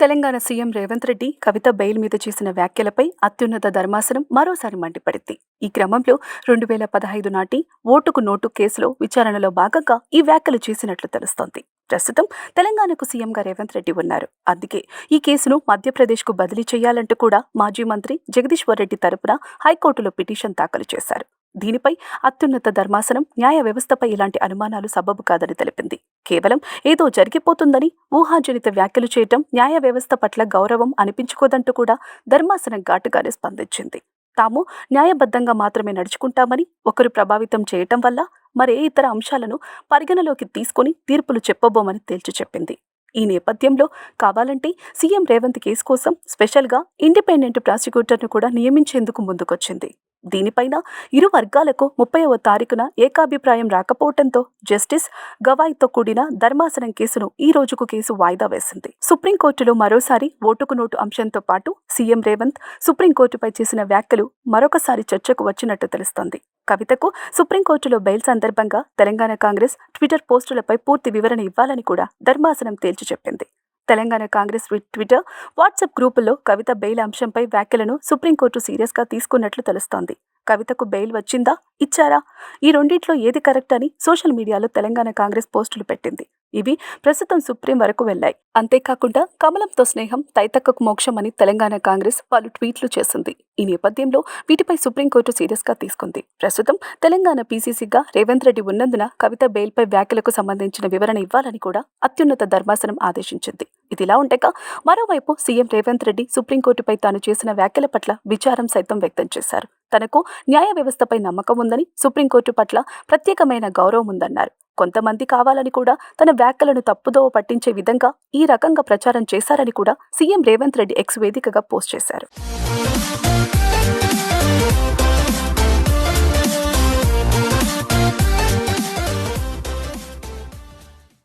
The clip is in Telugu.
తెలంగాణ సీఎం రేవంత్ రెడ్డి కవిత బెయిల్ మీద చేసిన వ్యాఖ్యలపై అత్యున్నత ధర్మాసనం మరోసారి మండిపడింది. ఈ క్రమంలో రెండు వేల పదహైదు నాటి ఓటుకు నోటు కేసులో విచారణలో భాగంగా ఈ వ్యాఖ్యలు చేసినట్లు తెలుస్తోంది. ప్రస్తుతం తెలంగాణకు సీఎంగా రేవంత్ రెడ్డి ఉన్నారు. అందుకే ఈ కేసును మధ్యప్రదేశ్కు బదిలీ చేయాలంటూ కూడా మాజీ మంత్రి జగదీశ్వర్ రెడ్డి తరపున హైకోర్టులో పిటిషన్ దాఖలు చేశారు. దీనిపై అత్యున్నత ధర్మాసనం న్యాయ వ్యవస్థపై ఇలాంటి అనుమానాలు సబబు కాదని తెలిపింది. కేవలం ఏదో జరిగిపోతుందని ఊహాజనిత వ్యాఖ్యలు చేయటం న్యాయ వ్యవస్థ పట్ల గౌరవం అనిపించుకోదంటూ కూడా ధర్మాసనం ఘాటుగానే స్పందించింది. తాము న్యాయబద్ధంగా మాత్రమే నడుచుకుంటామని ఒకరు ప్రభావితం చేయటం వల్ల మరే ఇతర అంశాలను పరిగణలోకి తీసుకుని తీర్పులు చెప్పబోమని తేల్చి చెప్పింది. ఈ నేపథ్యంలో కావాలంటే సీఎం రేవంత్ కేసు కోసం స్పెషల్గా ఇండిపెండెంట్ ప్రాసిక్యూటర్ను కూడా నియమించేందుకు ముందుకొచ్చింది. దీనిపైన ఇరు వర్గాలకు ముప్పైవ తారీఖున ఏకాభిప్రాయం రాకపోవడంతో జస్టిస్ గవాయ్తో కూడిన ధర్మాసనం కేసును ఈ రోజుకు కేసు వాయిదా వేసింది. సుప్రీంకోర్టులో మరోసారి ఓటుకు నోటు అంశంతో పాటు సీఎం రేవంత్ సుప్రీంకోర్టుపై చేసిన వ్యాఖ్యలు మరొకసారి చర్చకు వచ్చినట్టు తెలుస్తోంది. కవితకు సుప్రీంకోర్టులో బెయిల్ సందర్భంగా తెలంగాణ కాంగ్రెస్ ట్విట్టర్ పోస్టులపై పూర్తి వివరణ ఇవ్వాలని కూడా ధర్మాసనం తేల్చి చెప్పింది. తెలంగాణ కాంగ్రెస్ ట్విట్టర్ వాట్సాప్ గ్రూపుల్లో కవిత బెయిల్ అంశంపై వ్యాఖ్యలను సుప్రీంకోర్టు సీరియస్గా తీసుకున్నట్లు తెలుస్తోంది. కవితకు బెయిల్ వచ్చిందా? ఇచ్చారా? ఈ రెండిట్లో ఏది కరెక్ట్ అని సోషల్ మీడియాలో తెలంగాణ కాంగ్రెస్ పోస్టులు పెట్టింది. ఇవి ప్రస్తుతం సుప్రీం వరకు వెళ్ళాయి అంతేకాకుండా కమలంతో స్నేహం తైతక్కకు మోక్షం అని తెలంగాణ కాంగ్రెస్ పలు ట్వీట్లు చేసింది. ఈ నేపథ్యంలో వీటిపై సుప్రీంకోర్టు సీరియస్గా తీసుకుంది. ప్రస్తుతం తెలంగాణ పీసీసీగా రేవంత్ రెడ్డి ఉన్నందున కవిత బెయిల్పై వ్యాఖ్యలకు సంబంధించిన వివరణ ఇవ్వాలని కూడా అత్యున్నత ధర్మాసనం ఆదేశించింది. ఇదిలా ఉండగా మరోవైపు సీఎం రేవంత్ రెడ్డి సుప్రీంకోర్టుపై తాను చేసిన వ్యాఖ్యల పట్ల విచారం సైతం వ్యక్తం చేశారు. తనకు న్యాయ వ్యవస్థపై నమ్మకం ఉందని సుప్రీంకోర్టు పట్ల ప్రత్యేకమైన గౌరవం ఉందన్నారు. కొంతమంది కావాలని కూడా తన వ్యాఖ్యలను తప్పుదోవ పట్టించే విధంగా ఈ రకంగా ప్రచారం చేశారని కూడా సీఎం రేవంత్ రెడ్డి ఎక్స్ వేదికగా పోస్ట్ చేశారు.